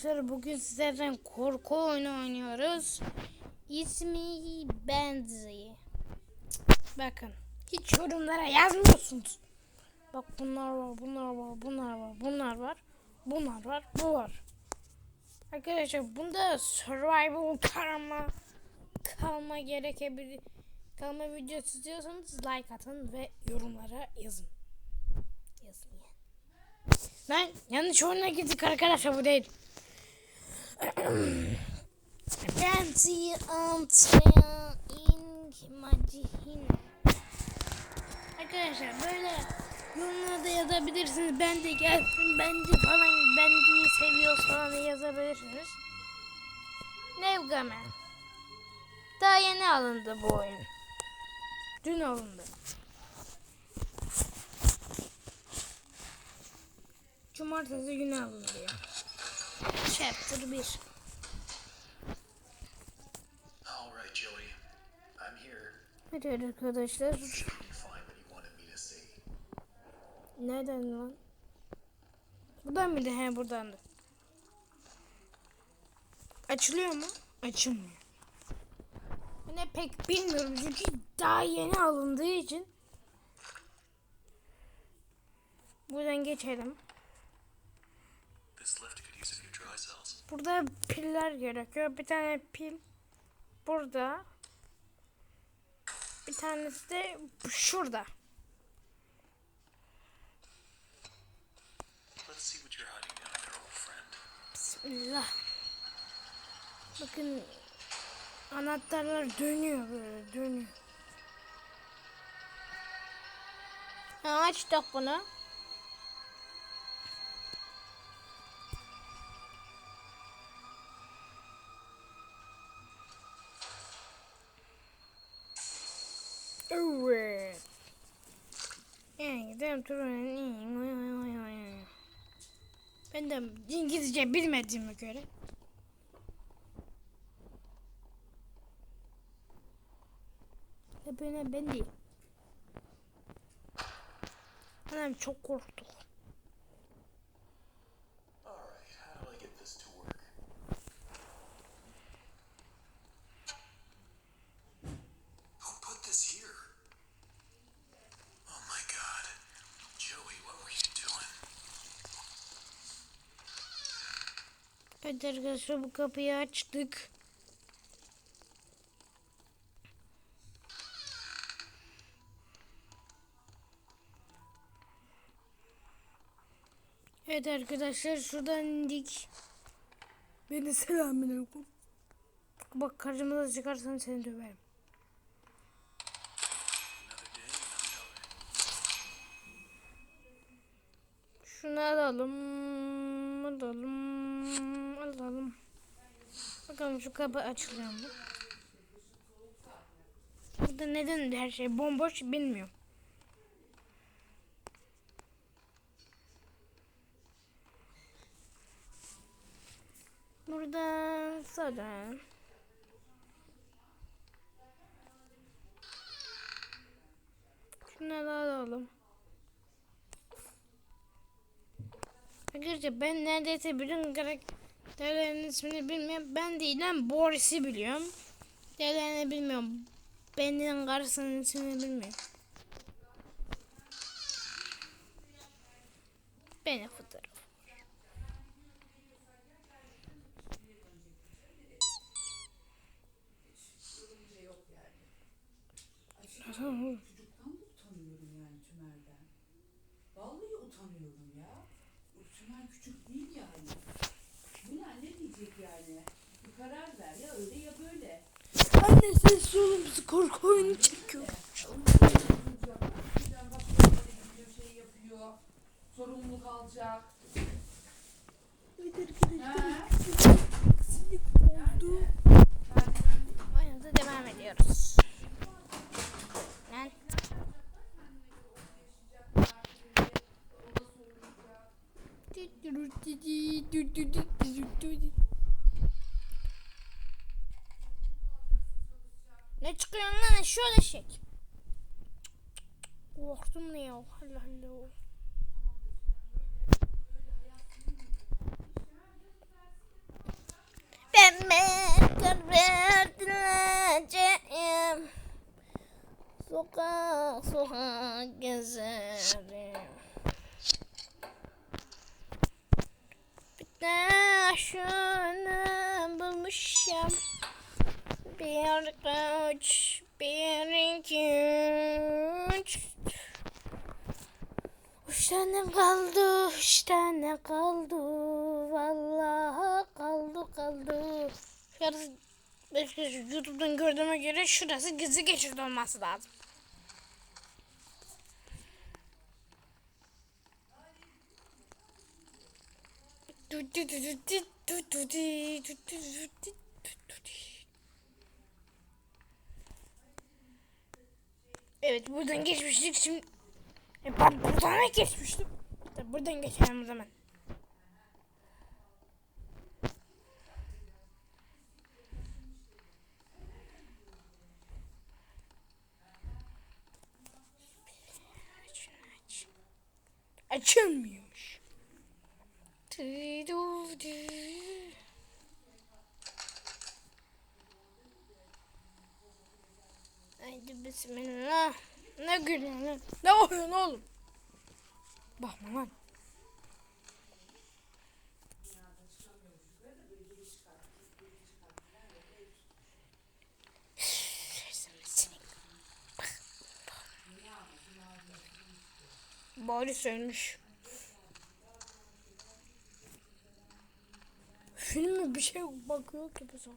arkadaşlar bugün sizlerden korku oyunu oynuyoruz. İsmi Benzi. Bakın hiç yorumlara yazmıyorsunuz. Bak bunlar var, bunlar var, bunlar var, bunlar var, bunlar var, bu var. Arkadaşlar bunda survival kalma kalma gerekebilir. Kalma videosu istiyorsanız like atın ve yorumlara yazın. Yazın yani. Lan yanlış oyuna gittik arkadaşlar bu değil. Fancy Antia Imagine. Arkadaşlar böyle yorumlarda yazabilirsiniz. Ben de gelsin. Bence falan bence seviyoruz falan yazabilirsiniz. Nevgame. Daha yeni alındı bu oyun. Dün alındı. Cumartesi günü alınıyor. Chapter 1. All right, Joey. I'm here. Hadi arkadaşlar. Nereden lan? Buradan mıydı? He buradandı. Açılıyor mu? Açılmıyor. Ben de pek bilmiyorum çünkü daha yeni alındığı için. Buradan geçelim. This lift Burada piller gerekiyor. Bir tane pil burada. Bir tanesi de şurada. Let's see what you're hiding down there, old friend. Bismillah. Bakın anahtarlar dönüyor böyle dönüyor. Ha, açtık bunu. Evet. Yani gidelim turun. Ben de İngilizce bilmediğime göre. Öyle ben değil. Anam çok korktuk. Evet arkadaşlar bu kapıyı açtık. Evet arkadaşlar şuradan indik. Beni selamünaleyküm. Bak karşımıza çıkarsan seni döverim. Şunu alalım. Alalım. Alalım. Bakalım şu kapı açılıyor mu? Burada neden her şey bomboş bilmiyorum. Burada sonra Şunları alalım. Arkadaşlar ben neredeyse bütün karakterlerin ismini bilmiyorum. Ben değilim Boris'i biliyorum. Diğerlerini bilmiyorum. Benim karısının ismini bilmiyorum. Beni fotoğraf. Çocuktan da utanıyorum yani Tümer'den. Vallahi utanıyorum ya. Tümer küçük değil yani. Bu ne diyecek yani? Bir karar ver ya öyle ya böyle. Anne ses solumuz korku oyunu çekiyor. Başkalarına gidiyor şey yapıyor. Sorumluluk alacak. Arkadaşlar. Ha? Sinir oldu. şöyle çek. Korktum ne ya? Allah Allah. Ben kaybedileceğim. Sokak sokak gezerim. Taşını bulmuşum. Bir kaç bir iki, üç. Üç tane kaldı, üç tane kaldı. Vallahi kaldı kaldı. Şurası, belki YouTube'dan gördüğüme göre şurası gizli geçit olması lazım. Evet buradan geçmiştik şimdi. Ben buradan da geçmiştim. Buradan geçelim o zaman. Aç. Açılmıyormuş. Tı-du-du. Haydi bismillah. Ne gülüyorsun lan? Ne oyun oğlum? Bakma lan. Bari ölmüş. Filme bir şey bakıyor ki bu sonra.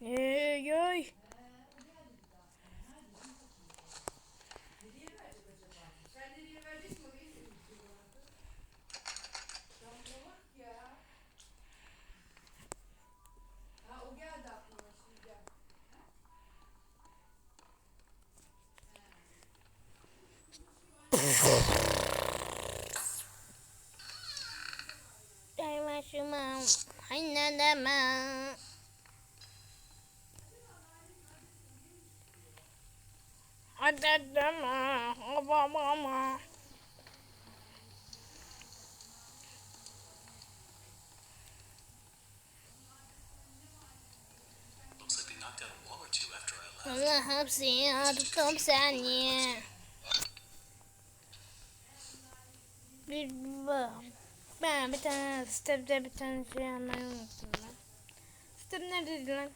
Ey ey. I left. Allah hapsi tuttum seni. Bir bak. Ben bir tane stepte bir tane şey almayı unuttum lan. Step neredeydi lan?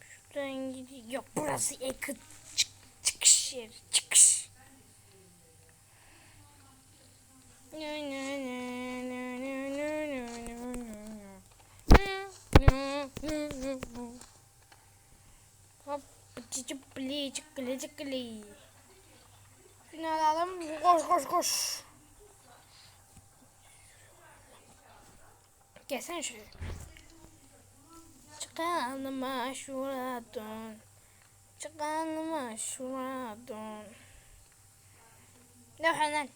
Şuradan gidiyor. Yok burası yakın. Çıkışır. Çıkış. Hop, çıkıpli, çıkıpli, çıkıpli. Şunu alalım. Koş, koş, koş. Gelsene şuraya. Çıkalım aşuradan. Çıkalım şuradan. Ne lan?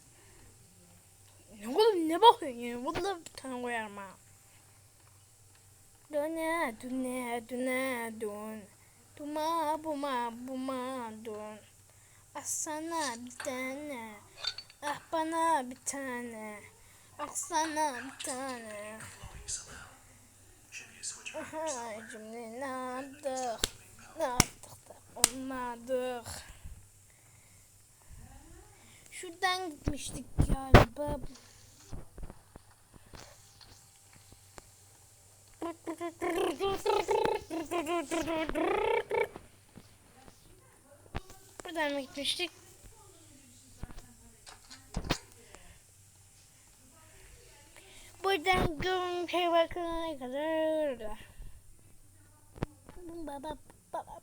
Ne oğlum ne bakıyorsun ya? Vallahi bir tane koyarım ha. Döne döne döne dön. Duma buma buma dön. Ah sana bir tane. Ah bana bir tane. Ah sana bir tane. Aha şimdi ne yaptık? Ne yaptık olmadık. Şuradan gitmiştik galiba. Buradan mı gitmiştik? Buradan görüntüye bakana kadar. Baba, baba.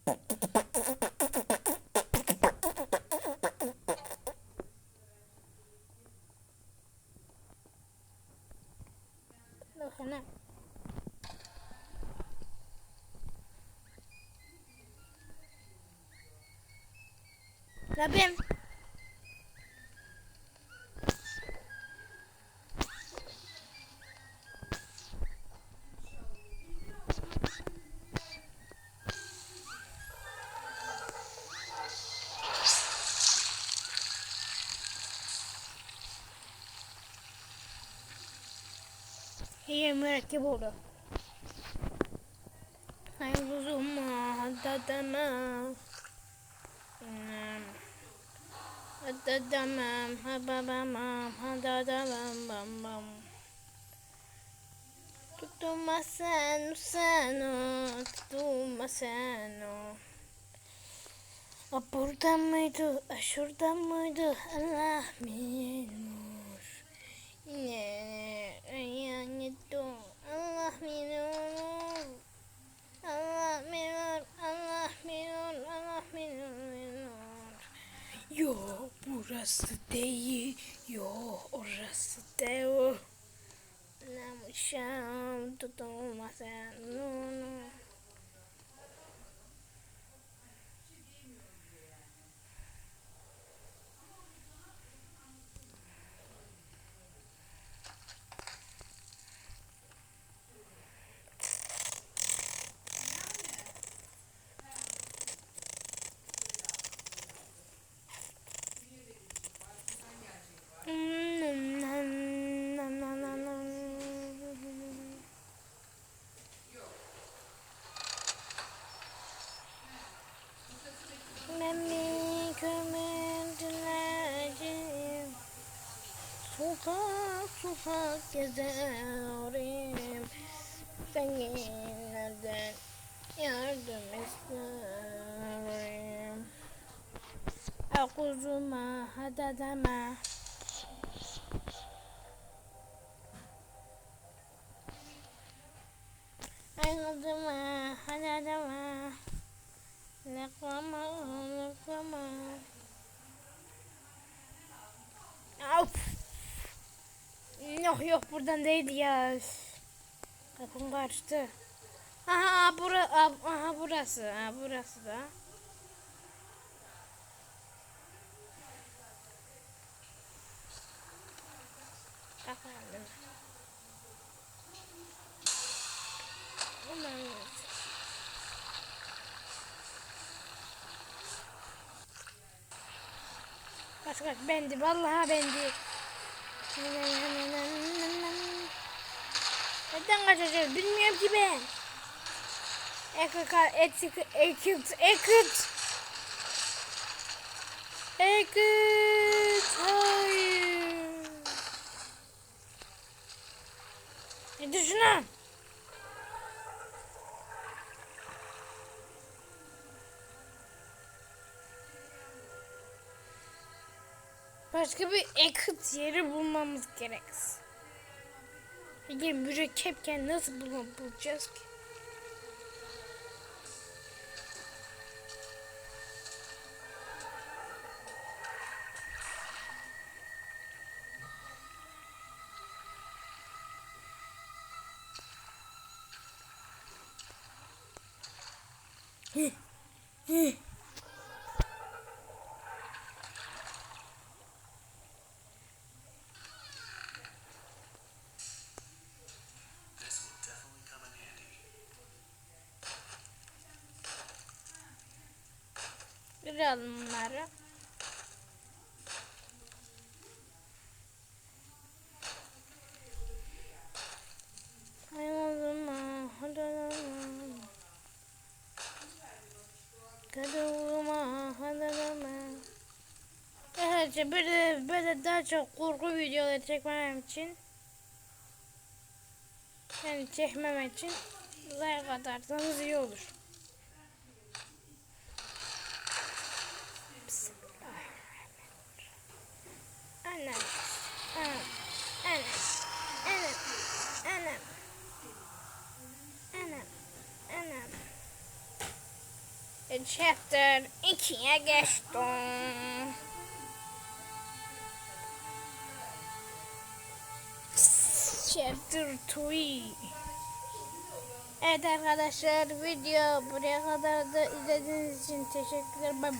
La bien. İyi mürekkep oldu. Hayır uzunma dadana. Dadamam, hababamam, hadadamam, bam bam. Tutulma sen, sen o, tutulma sen o. A burada mıydı, a şurada mıydı, Allah bilir. Yine dur, Allah bilir. Allah bilir, Allah bilir, Allah bilir. Yo burası değil, yo orası değil. Namışam tutulmasın. Sokak sokak gezerim Zenginlerden yardım isterim Akuzuma hadadama Akuzuma hadadama Laklama, laklama. Yok yok buradan değil ya. Aklım karıştı. Aha, bura, aha burası. Aha, burası da. Efendim. Ulan. Kaç kaç bendi vallahi bendi. Neden kaçacağız bilmiyorum ki ben. Ekut ekut ekut ekut. Ekut hayır. Ne düşünün? Başka bir ekut yeri bulmamız gerek. Peki mürekkepken nasıl bul bulacağız ki? This Evet böyle, böyle daha çok korku videoları çekmem için yani çekmem için like atarsanız iyi olur. Anam. Anam. Anam. Anam. Anam. Anam. Chapter 2'ye geçtim. Chapter 3. Evet arkadaşlar video buraya kadar da izlediğiniz için teşekkürler. Bye bye.